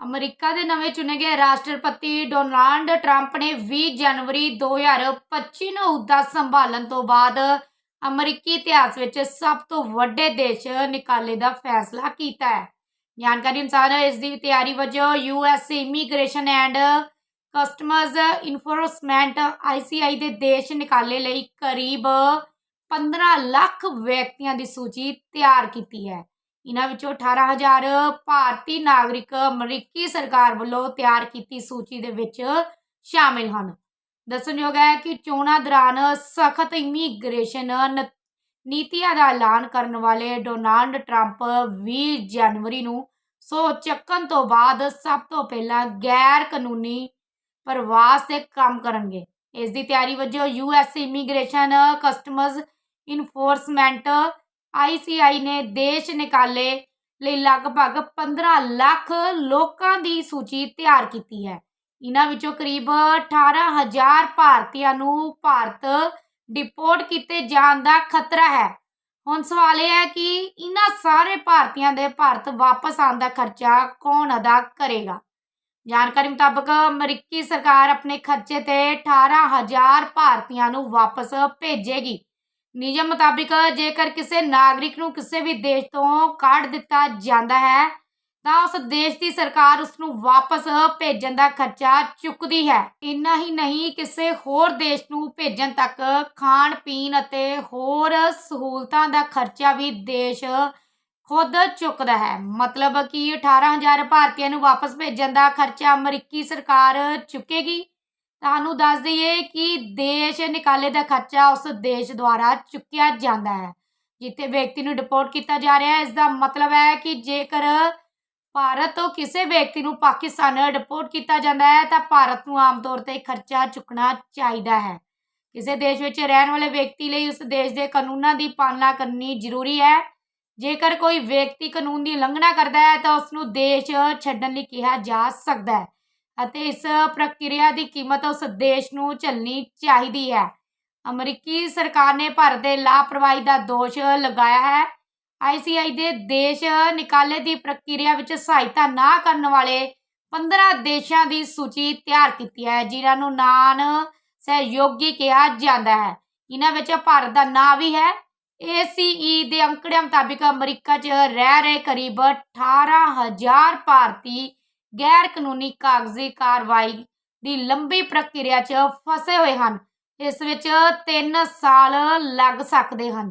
America ਦੇ ਨਵੇਂ ਚੁਣੇ ਗਏ ਰਾਸ਼ਟਰਪਤੀ ਡੋਨਾਲਡ ਟਰੰਪ ਨੇ 20 ਜਨਵਰੀ 2025 ਨੂੰ ਅਹੁਦਾ ਸੰਭਾਲਣ ਤੋਂ ਬਾਅਦ ਅਮਰੀਕੀ ਇਤਿਹਾਸ ਵਿੱਚ ਸਭ ਤੋਂ ਵੱਡੇ ਦੇਸ਼ ਨਿਕਾਲੇ ਦਾ ਫੈਸਲਾ ਕੀਤਾ ਹੈ। ਜਾਣਕਾਰੀ ਅਨੁਸਾਰ ਇਸ ਦੀ ਤਿਆਰੀ ਵਜੋਂ US immigration and customs enforcement ICI ਦੇ ਦੇਸ਼ ਨਿਕਾਲੇ ਲਈ ਕਰੀਬ 15 ਲੱਖ ਵਿਅਕਤੀਆਂ ਦੀ ਸੂਚੀ ਤਿਆਰ ਕੀਤੀ ਹੈ। ਇਹਨਾਂ ਵਿੱਚੋਂ 18000 ਭਾਰਤੀ ਨਾਗਰਿਕ ਅਮਰੀਕੀ ਸਰਕਾਰ ਵੱਲੋਂ ਤਿਆਰ ਕੀਤੀ ਸੂਚੀ ਦੇ ਵਿੱਚ ਸ਼ਾਮਿਲ ਹਨ। ਦੱਸਣਯੋਗ ਹੈ ਕਿ ਚੋਣਾਂ ਦੌਰਾਨ ਸਖਤ ਇਮੀਗ੍ਰੇਸ਼ਨ ਨ- ਨੀਤੀਆਂ ਦਾ ਐਲਾਨ ਕਰਨ ਵਾਲੇ ਡੋਨਾਲਡ ਟਰੰਪ 20 ਜਨਵਰੀ ਨੂੰ ਸੋ ਚੱਕਣ ਤੋਂ ਬਾਅਦ ਸਭ ਤੋਂ ਪਹਿਲਾਂ ਗੈਰ ਕਾਨੂੰਨੀ ਪ੍ਰਵਾਸ ਤੇ ਕੰਮ ਕਰਨਗੇ। ਇਸ ਦੀ ਤਿਆਰੀ ਵਜੋਂ US immigration customs enforcement ICI ਨੇ ਦੇਸ਼ ਨਿਕਾਲੇ ਲਈ ਲਗਭਗ 15 ਲੱਖ ਲੋਕਾਂ ਦੀ ਸੂਚੀ ਤਿਆਰ ਕੀਤੀ ਹੈ। ਇਹਨਾਂ ਵਿੱਚੋਂ ਕਰੀਬ 18000 ਭਾਰਤੀਆਂ ਨੂੰ ਭਾਰਤ ਡਿਪੋਰਟ ਕੀਤੇ ਜਾਣ ਦਾ ਖਤਰਾ ਹੈ। ਹੁਣ ਸਵਾਲ ਇਹ ਹੈ ਕਿ ਇਹਨਾਂ ਸਾਰੇ ਭਾਰਤੀਆਂ ਦੇ ਭਾਰਤ ਵਾਪਸ ਆਉਣ ਦਾ ਖਰਚਾ ਕੌਣ ਅਦਾ ਕਰੇਗਾ? ਜਾਣਕਾਰੀ ਮੁਤਾਬਕ ਅਮਰੀਕੀ ਸਰਕਾਰ ਆਪਣੇ ਖਰਚੇ ਤੇ 18000 ਭਾਰਤੀਆਂ ਨੂੰ ਵਾਪਸ ਭੇਜੇਗੀ। ਨਿਯਮ ਮੁਤਾਬਿਕ ਜੇਕਰ ਕਿਸੇ ਨਾਗਰਿਕ ਨੂੰ ਕਿਸੇ ਵੀ ਦੇਸ਼ ਤੋਂ ਕੱਢ ਦਿੱਤਾ ਜਾਂਦਾ ਹੈ, ਤਾਂ ਉਸ ਦੇਸ਼ ਦੀ ਸਰਕਾਰ ਉਸ ਨੂੰ ਵਾਪਸ ਭੇਜਣ ਦਾ ਖਰਚਾ ਚੁੱਕਦੀ ਹੈ। ਇੰਨਾ ਹੀ ਨਹੀਂ, ਕਿਸੇ ਹੋਰ ਦੇਸ਼ ਨੂੰ ਭੇਜਣ ਤੱਕ ਖਾਣ ਪੀਣ ਅਤੇ ਹੋਰ ਸਹੂਲਤਾਂ ਦਾ ਖਰਚਾ ਵੀ ਦੇਸ਼ ਖੁਦ ਚੁੱਕਦਾ ਹੈ। ਮਤਲਬ ਕਿ 18000 ਭਾਰਤੀਆਂ ਨੂੰ ਵਾਪਸ ਭੇਜਣ ਦਾ ਖਰਚਾ ਅਮਰੀਕੀ ਸਰਕਾਰ ਚੁੱਕੇਗੀ। ਤੁਹਾਨੂੰ ਦੱਸ ਦਈਏ ਕਿ ਦੇਸ਼ ਨਿਕਾਲੇ ਦਾ ਖਰਚਾ ਉਸ ਦੇਸ਼ ਦੁਆਰਾ ਚੁੱਕਿਆ ਜਾਂਦਾ ਹੈ, ਜਿੱਥੇ ਵਿਅਕਤੀ ਨੂੰ ਡਿਪੋਰਟ ਕੀਤਾ ਜਾ ਰਿਹਾ ਹੈ। ਇਸ ਦਾ ਮਤਲਬ ਹੈ ਕਿ ਜੇਕਰ ਭਾਰਤ ਤੋਂ ਕਿਸੇ ਵਿਅਕਤੀ ਨੂੰ ਪਾਕਿਸਤਾਨ ਡਿਪੋਰਟ ਕੀਤਾ ਜਾਂਦਾ ਹੈ, ਤਾਂ ਭਾਰਤ ਨੂੰ ਆਮ ਤੌਰ ਤੇ ਖਰਚਾ ਚੁੱਕਣਾ ਚਾਹੀਦਾ ਹੈ। ਕਿਸੇ ਦੇਸ਼ ਵਿੱਚ ਰਹਿਣ ਵਾਲੇ ਵਿਅਕਤੀ ਲਈ ਉਸ ਦੇਸ਼ ਦੇ ਕਾਨੂੰਨਾਂ ਦੀ ਪਾਲਣਾ ਕਰਨੀ ਜ਼ਰੂਰੀ ਹੈ। ਜੇਕਰ ਕੋਈ ਵਿਅਕਤੀ ਕਾਨੂੰਨ ਦੀ ਉਲੰਘਣਾ ਕਰਦਾ ਹੈ, ਤਾਂ ਉਸ ਨੂੰ ਦੇਸ਼ ਛੱਡਣ ਲਈ ਕਿਹਾ ਜਾ ਸਕਦਾ ਹੈ। ਅਤੇ ਇਸ ਪ੍ਰਕਿਰਿਆ ਦੀ ਕੀਮਤ ਉਸ ਦੇਸ਼ ਨੂੰ ਝੱਲਣੀ ਚਾਹੀਦੀ ਹੈ। ਅਮਰੀਕੀ ਸਰਕਾਰ ਨੇ ਭਾਰਤ ਦੇ ਲਾਪਰਵਾਹੀ ਦਾ ਦੋਸ਼ ਲਗਾਇਆ ਹੈ। ਆਈਸੀਆਈ ਦੇ ਦੇਸ਼ ਨਿਕਾਲੇ ਦੀ ਪ੍ਰਕਿਰਿਆ ਵਿੱਚ ਸਹਾਇਤਾ ਨਾ ਕਰਨ ਵਾਲੇ 15 ਦੇਸ਼ਾਂ ਦੀ ਸੂਚੀ ਤਿਆਰ ਕੀਤੀ ਹੈ, ਜਿਨ੍ਹਾਂ ਨੂੰ ਨਾਨ ਸਹਿਯੋਗੀ ਕਿਹਾ ਜਾਂਦਾ ਹੈ। ਇਹਨਾਂ ਵਿੱਚ ਭਾਰਤ ਦਾ ਨਾਂ ਵੀ ਹੈ। ACE ਦੇ ਅੰਕੜਿਆਂ ਮੁਤਾਬਿਕ ਅਮਰੀਕਾ 'ਚ ਰਹਿ ਰਹੇ ਕਰੀਬ 18000 ਭਾਰਤੀ ਗੈਰ ਕਾਨੂੰਨੀ ਕਾਗਜ਼ੀ ਕਾਰਵਾਈ ਦੀ ਲੰਬੀ ਪ੍ਰਕਿਰਿਆ 'ਚ ਫਸੇ ਹੋਏ ਹਨ, ਇਸ ਵਿੱਚ 3 ਸਾਲ ਲੱਗ ਸਕਦੇ ਹਨ।